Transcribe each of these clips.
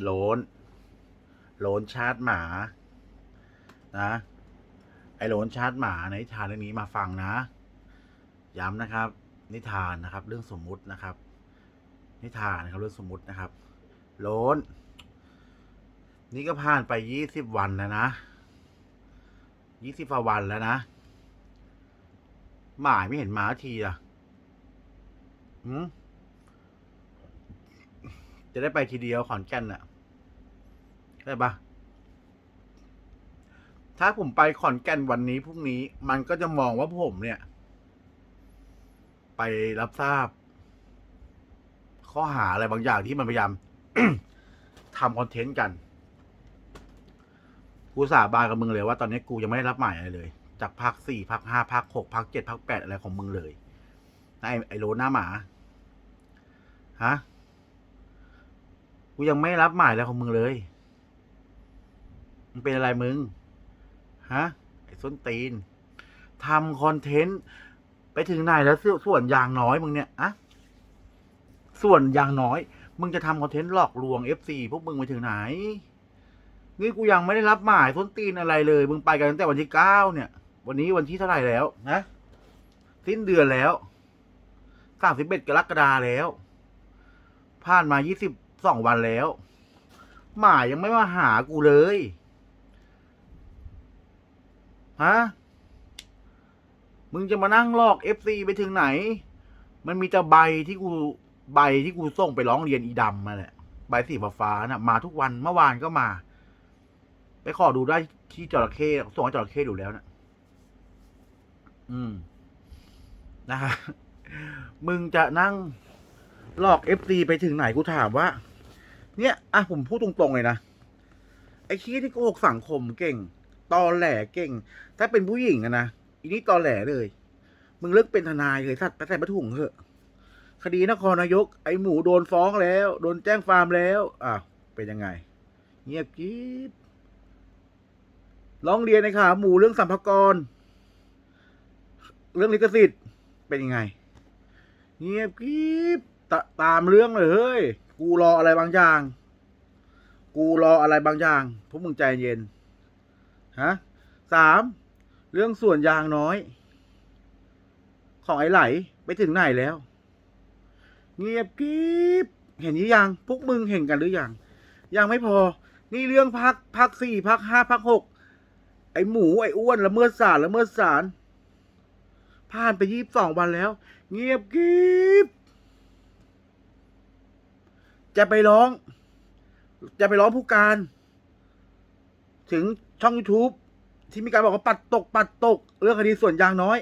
โลนโลนชาร์จหมา นะ ไอโลนชาร์จหมาในนิทานเรื่องนี้มาฟังนะ ย้ำนะครับ นิทานนะครับ เรื่องสมมุตินะครับ นิทานนะครับเรื่องสมมุตินะครับ โลนนี่ก็ผ่านไปยี่สิบวันแล้วนะยี่สิบวันแล้วนะหมายไม่เห็นหมาทีอะหืม จะได้ไปทีเดียวขอนแก่นน่ะได้ปะถ้าผมไปขอนแก่นวันนี้พรุ่งนี้ มันก็จะมองว่าผมเนี่ย ไปรับทราบ ข้อหาอะไรบางอย่างที่มันพยายามทำคอนเทนต์กัน กูสาบานกับมึงเลยว่าตอนนี้กูยังไม่ได้รับหมายอะไรเลย จากภาคสี่ภาคห้าภาคหกภาคเจ็ดภาคแปดอะไรของมึงเลยไอ้ไอโลหน้าหมา ฮะ กูยังไม่รับหมายอะไรของมึงเลย มึงเป็นอะไรมึง ฮะ ไอ้ส้นตีน ทำคอนเทนต์ ไปถึงไหนแล้วส่วนส่วนอย่างน้อยมึงเนี่ยอะส่วนอย่างน้อย มึงจะทำคอนเทนต์หลอกลวงเอฟซีพวกมึงไปถึงไหน นี่กูยังไม่ได้รับหมายส้นตีนอะไรเลย มึงไปกันตั้งแต่วันที่เก้าเนี่ย วันนี้วันที่เท่าไหร่แล้วนะ สิ้นเดือนแล้วสามสิบเอ็ดกรกฎาแล้ว ผ่านมายี่สิบ สองวันแล้ว หมายยังไม่มาหากูเลยฮะมึงจะมานั่งลอกเอฟซีไปถึงไหน มันมีแต่ใบที่กูใบที่กูส่งไปร้องเรียนอีดำมาแหละใบสีฟ้าๆน่ะ มาทุกวันเมื่อวานก็มา ไปขอดูได้ที่จระเข้ส่งให้จระเข้ดูแล้วนะอืมนะฮะมึงจะนั่งหลอกเอฟซีไปถึงไหนกูถามว่า เนี่ยอะผมพูดตรงๆเลยนะ ไอ้ขี้ที่โกหกสังคมเก่ง ตอแหลเก่ง ถ้าเป็นผู้หญิงอะนะอีนี่ตอแหลเลย มึงเลิกเป็นทนายเลยสัตว์ไปใส่ประถุงเถอะคดีนครนายก ไอ้หมูโดนฟ้องแล้ว โดนแจ้งฟาร์มแล้วอะเป็นยังไง เงียบกริบร้องเรียนในขาหมูเรื่องสัมภากรเรื่องลิขสิทธิ์เป็นยังไง เงียบกริบ ตตามเรื่องเลยเฮ้ย กูรออะไรบางอย่าง กูรออะไรบางอย่างพวกมึงใจเย็น ฮะสามเรื่องส่วนยางน้อย ของไอ้ไหลไปถึงไหนแล้ว เงียบกริบเห็นหรือยัง พวกมึงเห็นกันหรือยัง ยังไม่พอ นี่เรื่องพักพักสี่พักห้าพักหกไอ้หมูไอ้อ้วนละเมิดศาลละเมิดศาลผ่านไปยี่สิบสองวันแล้ว เงียบกริบ จะไปร้อง จะไปร้องผู้การ ถึงช่อง YouTube ที่มีการบอกว่าปัดตก ปัดตก เรื่องคดีส่วนยางน้อย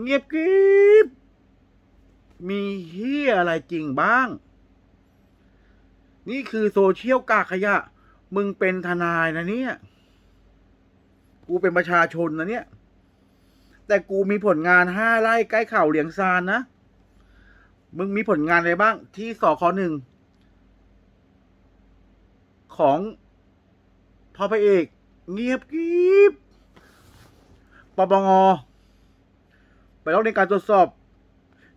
เงียบกริบมีเฮียอะไรจริงบ้าง นี่คือโซเชียลกากขยะ มึงเป็นทนายนะเนี่ย กูเป็นประชาชนนะเนี่ย แต่กูมีผลงานห้าไร่ใกล้เข่าเหลียงซานนะ มึงมีผลงานอะไรบ้าง ที่สคหนึ่ง ของพอพระเอก เงียบกริบปปงไปร้องในการตรวจสอบ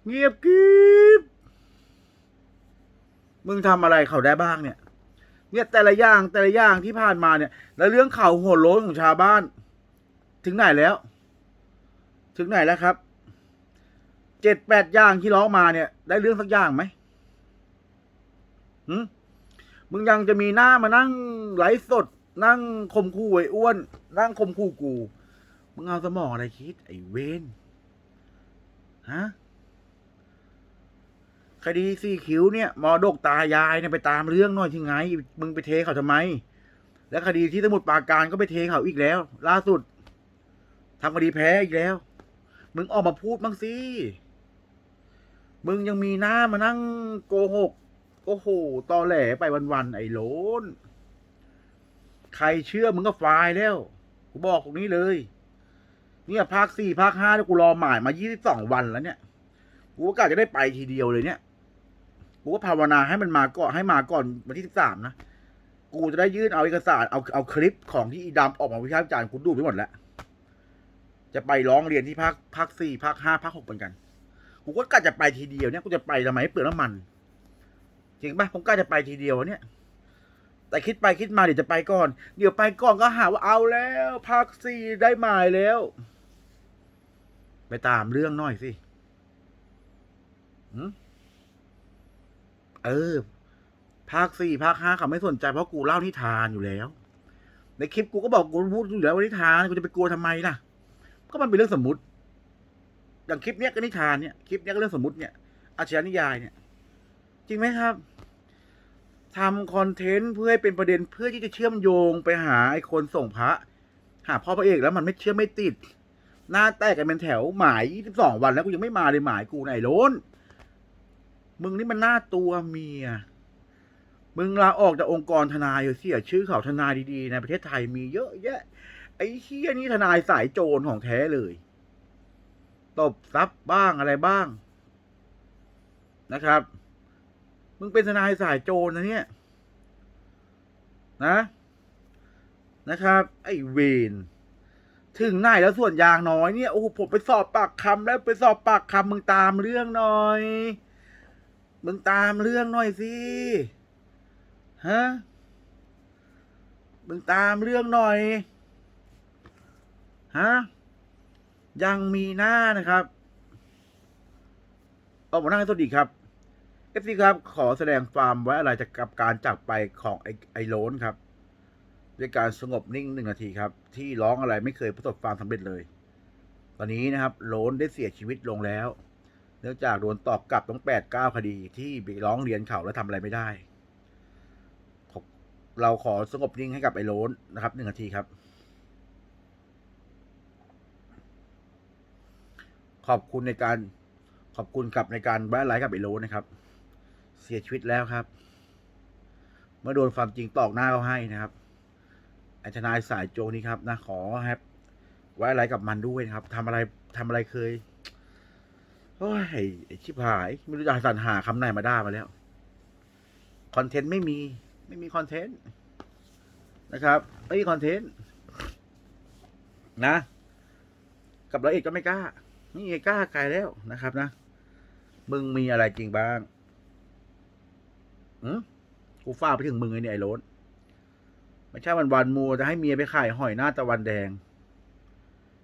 เงียบกริบมึงทำอะไรเขาได้บ้างเนี่ย เนี่ยแต่ละอย่างแต่ละอย่างที่ผ่านมาเนี่ย แล้วเรื่องข่าวหัวโล้นของชาวบ้าน ถึงไหนแล้ว ถึงไหนแล้วครับ เจ็ดแปดอย่างที่ร้องมาเนี่ย ได้เรื่องสักอย่างไหมหืมมึงยังจะมีหน้ามานั่งไหลฟ์สด นั่งข่มขู่ไอ้อ้วน นั่งข่มขู่กู มึงเอาสมองอะไรคิด ไอ้เวนฮะคดีสี่คิ้วเนี่ยมอดกตายายเนี่ยไปตามเรื่องหน่อยที่ไง มึงไปเทเขาทำไม แล้วคดีที่สมุทรปราการก็ไปเทเขาอีกแล้ว ล่าสุดทำคดีแพ้อีกแล้ว มึงออกมาพูดบ้างสิ มึงยังมีหน้ามานั่งโกหกโอ้โหตอแหลไปวันๆไอ้โลนใครเชื่อมึงก็ฟายแล้ว กูบอกตรงนี้เลย เนี่ยภาคสี่ภาคห้าเนี่ยกูรอหมายมายี่สิบสองวันแล้วเนี่ย กูก็กะจะได้ไปทีเดียวเลยเนี่ย กูก็ภาวนาให้มันมาก่อนให้มาก่อนวันที่สิบสามนะ กูจะได้ยื่นเอาเอกสารเอาเอาคลิปของที่อีดำออกมาวิพากษ์วิจารณ์กูดูไปหมดแล้ว จะไปร้องเรียนที่ภาคภาคสี่ภาคห้าภาคหกเหมือนกัน กูก็กะจะไปทีเดียวเนี่ยกูจะไปทำไมเปลืองน้ำมันจริงปะผมกล้าจะไปทีเดียวเนี่ย แต่คิดไปคิดมาเดี๋ยวจะไปก่อน เดี๋ยวไปก่อนก็หาว่าเอาแล้วภาคสี่ได้หมายแล้ว ไปตามเรื่องหน่อยสิเออภาคสี่ภาคห้าเขาไม่สนใจเพราะกูเล่านิทานอยู่แล้ว ในคลิปกูก็บอกกูพูดอยู่แล้วว่านิทานกูจะไปกลัวทำไมล่ะ ก็มันเป็นเรื่องสมมติ อย่างคลิปเนี้ยก็นิทานเนี่ยคลิปเนี้ยก็เรื่องสมมติเนี่ยอาชญานิยายเนี่ย จริงไหมครับทำคอนเทนต์เพื่อให้เป็นประเด็นเพื่อที่จะเชื่อมโยงไปหาไอ้คนส่งพระ หาพ่อพระเอกแล้วมันไม่เชื่อไม่ติด หน้าแตกกันเป็นแถวหมายยี่สิบสองวันแล้วกูยังไม่มาเลยหมายกูไหนโล้นมึงนี่มันหน้าตัวเมีย มึงลาออกจากองค์กรทนายเสียชื่อเขาทนายดีๆ ในประเทศไทยมีเยอะแยะ ไอ้เฮียนี่ทนายสายโจรของแท้เลย ตบทรัพย์บ้างอะไรบ้าง นะครับ มึงเป็นทนายสายโจรนะเนี่ย นะ นะครับ ไอ้เวนถึงไหนแล้วส่วนยางน้อยเนี่ยโอ้โหผมไปสอบปากคำแล้วไปสอบปากคำมึงตามเรื่องหน่อย มึงตามเรื่องหน่อยสิฮะมึงตามเรื่องหน่อยฮะ ยังมีหน้านะครับเอามานั่งให้สวัสดีครับเอฟซีครับ ขอแสดงความไว้อะไรจากกับการจากไปของไอไอโลนครับ ด้วยการสงบนิ่งหนึ่งนาทีครับ ที่ร้องอะไรไม่เคยประสบความสำเร็จเลย ตอนนี้นะครับ โลนได้เสียชีวิตลงแล้ว เนื่องจากโดนตอบกลับต้งแปดเก้าคดีที่ไปร้องเรียนเขาแล้วทำอะไรไม่ได้ เราขอสงบนิ่งให้กับไอโลนนะครับหนึ่งนาทีครับ ขอบคุณในการขอบคุณกับในการแวะไลฟ์กับไอโลนนะครับ เสียชีวิตแล้วครับ เมื่อโดนความจริงตอกหน้าเขาให้นะครับไอทนายสายโจนี่ครับนะขอแฮปไว้อะไรกับมันด้วยนะครับทำอะไรทำอะไรเคยโอ้ยไอชิบหาย ไม่รู้จะสรรหาคำไหนมาได้มาแล้วคอนเทนต์ไม่มี ไม่มีคอนเทนต์นะครับไม่มีคอนเทนต์นะ กับเราเอกก็ไม่กล้า นี่ไงกล้าไกลแล้วนะครับนะ มึงมีอะไรจริงบ้างอืมกูฟ้าไปถึงมึงไอ้เนี่ยไอ้โรนไม่ใช่วันวันมัวจะให้เมียไปขายหอยหน้าตะวันแดง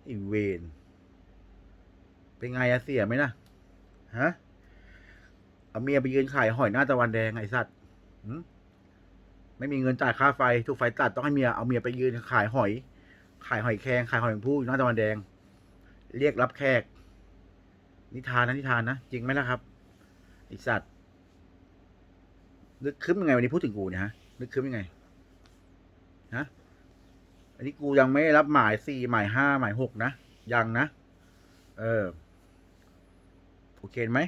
อีเวนเป็นไงอะเสียไหมนะฮะเอาเมียไปยืนขายหอยหน้าตะวันแดงไอ้สัตว์หืมไม่มีเงินจ่ายค่าไฟถูกไฟตัดต้องให้เมียเอาเมียไปยืนขายหอย ขายหอยแครงขายหอยผู้อยู่หน้าตะวันแดง เรียกรับแขก นิทานนะนิทานนะจริงไหมล่ะครับไอสัตว์นึกคืมยังไงวันนี้พูดถึงกูเนี่ยฮะนึกคืมยังไงฮะอันนี้กูยังไม่รับหมายสี่หมายห้าหมายหกนะยังนะ เออ โอเคไหม